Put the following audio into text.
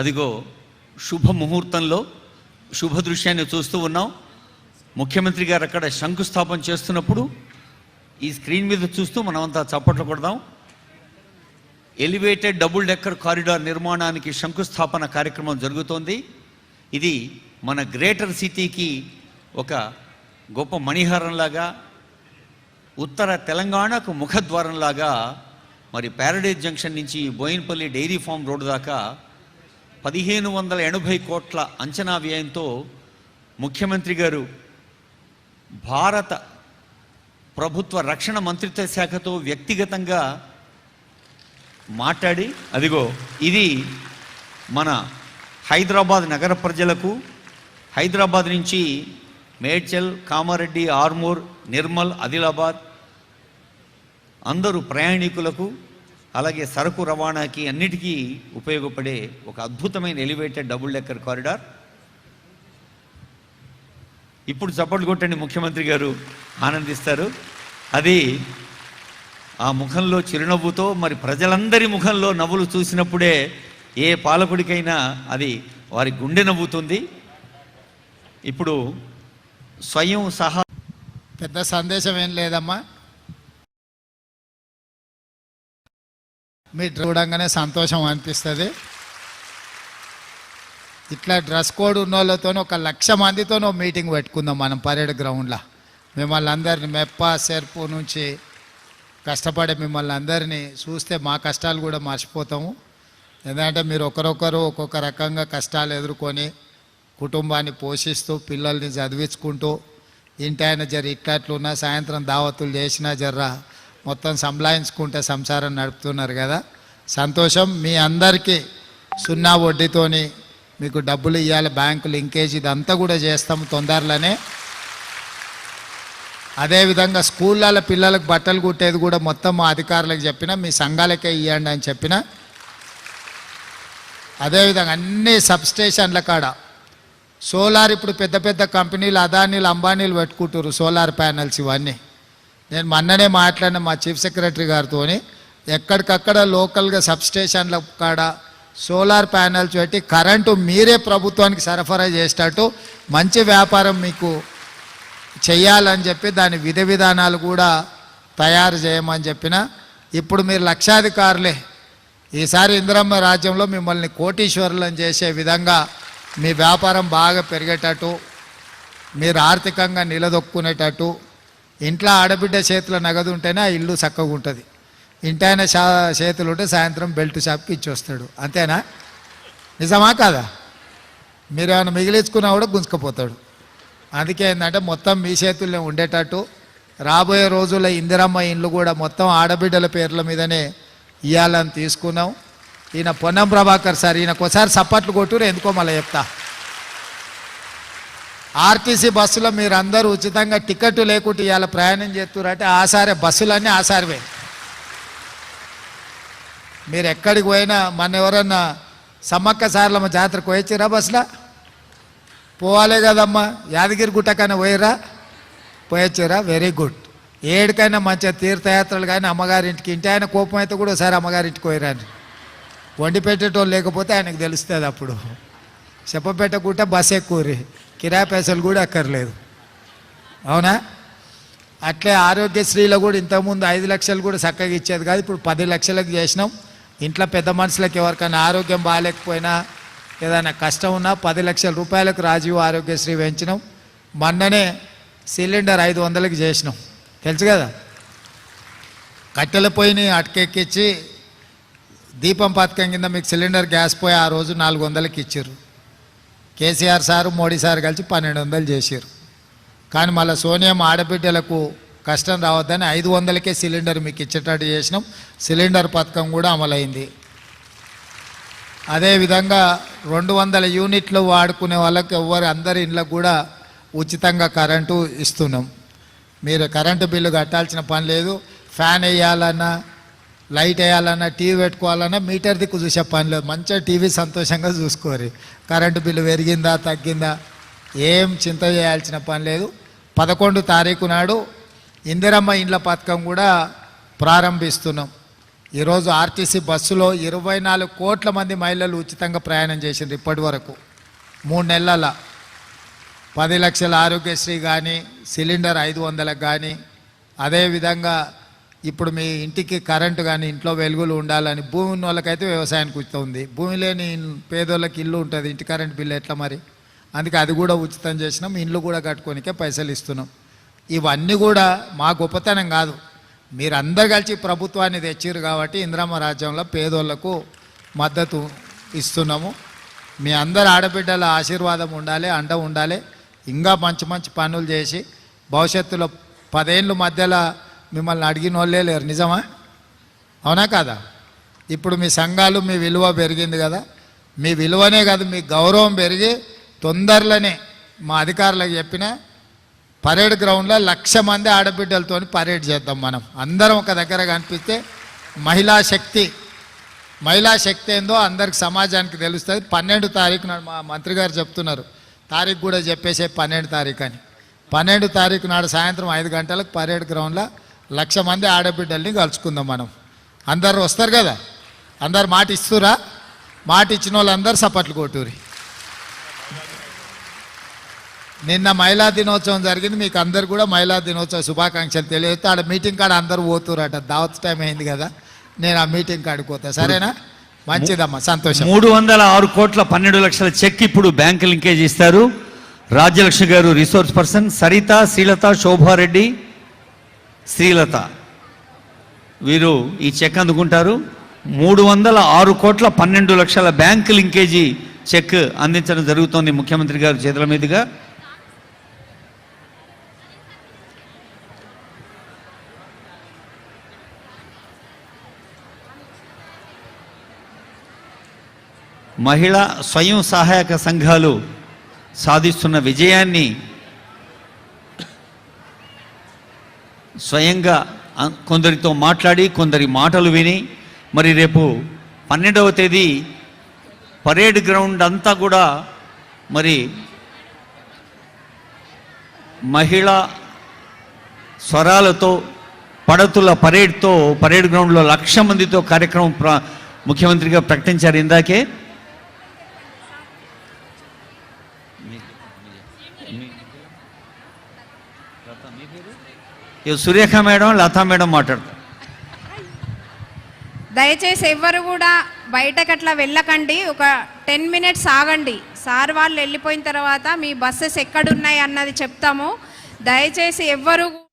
అదిగో శుభ ముహూర్తంలో శుభ దృశ్యాన్ని చూస్తూ ఉన్నాం. ముఖ్యమంత్రి గారు అక్కడ శంకుస్థాపన చేస్తున్నప్పుడు ఈ స్క్రీన్ మీద చూస్తూ మనమంతా చప్పట్లు కొడదాం. ఎలివేటెడ్ డబుల్ డెక్కర్ కారిడార్ నిర్మాణానికి శంకుస్థాపన కార్యక్రమం జరుగుతోంది. ఇది మన గ్రేటర్ సిటీకి ఒక గొప్ప మణిహారంలాగా ఉత్తర తెలంగాణకు ముఖద్వారంలాగా మరి ప్యారడైజ్ జంక్షన్ నుంచి బోయిన్పల్లి డైరీ ఫామ్ రోడ్డు దాకా పదిహేను వందల ఎనభై కోట్ల అంచనా వ్యయంతో ముఖ్యమంత్రి గారు భారత ప్రభుత్వ రక్షణ మంత్రిత్వ శాఖతో వ్యక్తిగతంగా మాట్లాడి అదిగో ఇది మన హైదరాబాద్ నగర ప్రజలకు హైదరాబాద్ నుంచి మేడ్చల్ కామారెడ్డి ఆర్మూర్ నిర్మల్ ఆదిలాబాద్ అందరూ ప్రయాణికులకు అలాగే సరుకు రవాణాకి అన్నిటికీ ఉపయోగపడే ఒక అద్భుతమైన ఎలివేటెడ్ డబుల్ డెక్కర్ కారిడార్ ఇప్పుడు చప్పట్లు కొట్టండి ముఖ్యమంత్రి గారు ఆనందిస్తారు. అది ఆ ముఖంలో చిరునవ్వుతో మరి ప్రజలందరి ముఖంలో నవ్వులు చూసినప్పుడే ఏ పాలకుడికైనా అది వారి గుండె నవ్వుతుంది. ఇప్పుడు స్వయం సహా పెద్ద సందేశం ఏం లేదమ్మా. మీరు చూడంగానే సంతోషం అనిపిస్తుంది. ఇట్లా డ్రెస్ కోడ్ ఉన్న వాళ్ళతోనూ ఒక లక్ష మందితోనో మీటింగ్ పెట్టుకుందాం మనం పరేడ్ గ్రౌండ్లో. మిమ్మల్ని అందరిని మెప్ప సెర్పు నుంచి కష్టపడే మిమ్మల్ని అందరినీ చూస్తే మా కష్టాలు కూడా మర్చిపోతాము. ఎందుకంటే మీరు ఒకరొకరు ఒక్కొక్క రకంగా కష్టాలు ఎదుర్కొని కుటుంబాన్ని పోషిస్తూ పిల్లల్ని చదివించుకుంటూ ఇంటి ఆయన జర ఇట్లట్లున్నా సాయంత్రం దావతులు చేసినా జర్రా మొత్తం సంలాయించుకుంటే సంసారం నడుపుతున్నారు కదా. సంతోషం మీ అందరికీ సున్నా వడ్డీతోని మీకు డబ్బులు ఇవ్వాలి బ్యాంకు లింకేజ్ ఇదంతా కూడా చేస్తాము తొందరలోనే. అదేవిధంగా స్కూళ్ళ పిల్లలకు బట్టలు కుట్టేది కూడా మొత్తం మా అధికారులకు చెప్పిన మీ సంఘాలకే ఇవ్వండి అని చెప్పిన. అదేవిధంగా అన్ని సబ్స్టేషన్ల కాడ సోలార్ ఇప్పుడు పెద్ద పెద్ద కంపెనీలు అదానీలు అంబానీలు పెట్టుకుంటారు సోలార్ ప్యానెల్స్ ఇవన్నీ. నేను మొన్ననే మాట్లాడిన మా చీఫ్ సెక్రటరీ గారితో ఎక్కడికక్కడ లోకల్గా సబ్స్టేషన్ల కాడ సోలార్ ప్యానెల్స్ పెట్టి కరెంటు మీరే ప్రభుత్వానికి సరఫరా చేసేటట్టు మంచి వ్యాపారం మీకు చేయాలని చెప్పి దాని విధి విధానాలు కూడా తయారు చేయమని చెప్పిన. ఇప్పుడు మీరు లక్షాధికారులే. ఈసారి ఇందిరమ్మ రాజ్యంలో మిమ్మల్ని కోటీశ్వరులను చేసే విధంగా మీ వ్యాపారం బాగా పెరిగేటట్టు మీరు ఆర్థికంగా నిలదొక్కునేటట్టు ఇంట్లో ఆడబిడ్డ చేతిలో నగదు ఉంటేనే ఆ ఇల్లు చక్కగా ఉంటుంది. ఇంటాయన షా చేతులు ఉంటే సాయంత్రం బెల్ట్ షాప్కి ఇచ్చి వస్తాడు అంతేనా? నిజమా కాదా? మీరు ఏమైనా మిగిలించుకున్నా కూడా గుంజుకపోతాడు. అందుకే ఏంటంటే మొత్తం మీ చేతుల్లో ఉండేటట్టు రాబోయే రోజుల్లో ఇందిరమ్మ ఇండ్లు కూడా మొత్తం ఆడబిడ్డల పేర్ల మీదనే ఇవ్వాలని తీసుకున్నాం. ఈయన పొన్నం ప్రభాకర్ సార్ ఈయనకు ఒకసారి సప్పట్లు కొట్టురు ఎందుకో మళ్ళీ చెప్తా. ఆర్టీసీ బస్సులో మీరు అందరూ ఉచితంగా టికెట్ లేకుండా ఇవాళ ప్రయాణం చేస్తున్నారు ఆసారే బస్సులన్నీ ఆసారివే. మీరు ఎక్కడికి పోయినా మన ఎవరన్నా సమ్మక్క సార్లమ్మ జాతరకు పోయొచ్చిరా బస్సులో? పోవాలే కదమ్మా యాదగిరి గుట్టకైనా పోయిరా? పోయొచ్చురా వెరీ గుడ్. ఏడికైనా మంచిగా తీర్థయాత్రలు కానీ అమ్మగారింటికి ఇంటి ఆయన కోపం అయితే కూడా ఒకసారి అమ్మగారింటికి పోయిరాని వండి పెట్టేటోళ్ళు లేకపోతే ఆయనకు తెలుస్తుంది అప్పుడు. చెప్పపెట్టకుంటే బస్ ఎక్కువరి కిరాయి పైసలు కూడా అక్కర్లేదు. అవునా? అట్లే ఆరోగ్యశ్రీలో కూడా ఇంతకుముందు ఐదు లక్షలు కూడా చక్కగా ఇచ్చేది కాదు ఇప్పుడు పది లక్షలకు చేసినాం. ఇంట్లో పెద్ద మనుషులకు ఎవరికైనా ఆరోగ్యం బాగాలేకపోయినా ఏదైనా కష్టం ఉన్నా పది లక్షల రూపాయలకు రాజీవ్ ఆరోగ్యశ్రీ పెంచినాం. మొన్ననే సిలిండర్ ఐదు వందలకి చేసినాం. తెలుసు కదా? కట్టెల పొయ్యిని అటకెక్కించి దీపం పథకం కింద మీకు సిలిండర్ గ్యాస్ పోయి ఆ రోజు నాలుగు వందలకి ఇచ్చారు కేసీఆర్ సారు మోడీ సార్ కలిసి పన్నెండు వందలు చేశారు. కానీ మళ్ళీ సోనియం ఆడబిడ్డలకు కష్టం రావద్దని ఐదు వందలకే సిలిండర్ మీకు ఇచ్చేటట్టు చేసినాం. సిలిండర్ పథకం కూడా అమలైంది. అదేవిధంగా రెండు వందల యూనిట్లు వాడుకునే వాళ్ళకి ఎవరు అందరి ఇండ్లకు కూడా ఉచితంగా కరెంటు ఇస్తున్నాం. మీరు కరెంటు బిల్లు కట్టాల్సిన పని లేదు. ఫ్యాన్ వేయాలన్నా లైట్ వేయాలన్నా టీవీ పెట్టుకోవాలన్నా మీటర్ దిక్కు చూసే పని లేదు. మంచిగా టీవీ సంతోషంగా చూసుకోరు. కరెంటు బిల్లు పెరిగిందా తగ్గిందా? ఏం చింత చేయాల్సిన పని లేదు. పదకొండు తారీఖు నాడు ఇందిరమ్మ ఇండ్ల పథకం కూడా ప్రారంభిస్తున్నాం. ఈరోజు ఆర్టీసీ బస్సులో ఇరవై నాలుగు కోట్ల మంది మహిళలు ఉచితంగా ప్రయాణం చేసింది ఇప్పటి వరకు. మూడు నెలల. పది లక్షల ఆరోగ్యశ్రీ కానీ సిలిండర్ ఐదు వందలకు కానీ అదేవిధంగా ఇప్పుడు మీ ఇంటికి కరెంటు కానీ ఇంట్లో వెలుగులు ఉండాలని భూమి ఉన్న వాళ్ళకైతే వ్యవసాయానికి ఉచితం భూమి లేని పేదోళ్ళకి ఇల్లు ఉంటుంది ఇంటి కరెంట్ బిల్లు ఎట్లా మరి? అందుకే అది కూడా ఉచితం చేసినాం ఇండ్లు కూడా కట్టుకోనికే పైసలు ఇస్తున్నాం. ఇవన్నీ కూడా మా గొప్పతనం కాదు. మీరందరు కలిసి ప్రభుత్వాన్ని తెచ్చిర్రు కాబట్టి ఇంద్రమ్మ రాజ్యంలో పేదోళ్ళకు మద్దతు ఇస్తున్నాము. మీ అందరు ఆడబిడ్డల ఆశీర్వాదం ఉండాలి అండ ఉండాలి. ఇంకా మంచి మంచి పనులు చేసి భవిష్యత్తులో పదేళ్ళు మధ్యలో మిమ్మల్ని అడిగిన వాళ్ళే లేరు. నిజమా? అవునా కాదా? ఇప్పుడు మీ సంఘాలు మీ విలువ పెరిగింది కదా. మీ విలువనే కాదు మీ గౌరవం పెరిగి తొందరలోనే మా అధికారులకు చెప్పిన పరేడ్ గ్రౌండ్లో లక్ష మంది ఆడబిడ్డలతో పరేడ్ చేద్దాం మనం. అందరం ఒక దగ్గర కనిపిస్తే మహిళా శక్తి. మహిళా శక్తి ఏందో అందరికి సమాజానికి తెలుస్తుంది. పన్నెండు తారీఖు నాడు మా మంత్రి గారు చెప్తున్నారు. తారీఖు కూడా చెప్పేసే పన్నెండు తారీఖు అని. పన్నెండు తారీఖు నాడు సాయంత్రం ఐదు గంటలకు పరేడ్ గ్రౌండ్లో లక్ష మంది ఆడబిడ్డల్ని కలుసుకుందాం మనం. అందరు వస్తారు కదా? అందరు మాట ఇస్తురా? మాట ఇచ్చిన వాళ్ళందరూ సపట్లు కొట్టూరి నిన్న మహిళా దినోత్సవం జరిగింది మీకు అందరు కూడా మహిళా దినోత్సవ శుభాకాంక్షలు తెలియజేస్తే ఆడ మీటింగ్ కాడ అందరూ పోతురట దావత్ టైం అయింది కదా నేను ఆ మీటింగ్ కాడికి పోతా. సరేనా? మంచిదమ్మా సంతోషం. మూడు వందల ఆరు కోట్ల పన్నెండు లక్షల చెక్ ఇప్పుడు బ్యాంకు లింకేజ్ ఇస్తారు. Rajyalakshmi garu resource person Saritha Srilatha Shobha Reddy Srilatha. వీరు ఈ చెక్ అందుకుంటారు. మూడు వందల ఆరు కోట్ల పన్నెండు లక్షల బ్యాంక్ లింకేజీ చెక్ అందించడం జరుగుతోంది ముఖ్యమంత్రి గారి చేతుల మీదుగా. మహిళా స్వయం సహాయక సంఘాలు సాధిస్తున్న విజయాన్ని స్వయంగా కొందరితో మాట్లాడి కొందరి మాటలు విని మరి రేపు పన్నెండవ తేదీ పరేడ్ గ్రౌండ్ అంతా కూడా మరి మహిళా స్వరాలతో పడతుల పరేడ్తో పరేడ్ గ్రౌండ్లో లక్ష మందితో కార్యక్రమం ప్ర ముఖ్యమంత్రిగా ప్రకటించారు ఇందాకే. సురేఖ మేడం లతా మేడం మాట్లాడతారు. దయచేసి ఎవ్వరు కూడా బయటకు అట్లా వెళ్ళకండి. ఒక టెన్ మినిట్స్ ఆగండి. సార్ వాళ్ళు వెళ్ళిపోయిన తర్వాత మీ బస్సెస్ ఎక్కడున్నాయి అన్నది చెప్తాము. దయచేసి ఎవ్వరు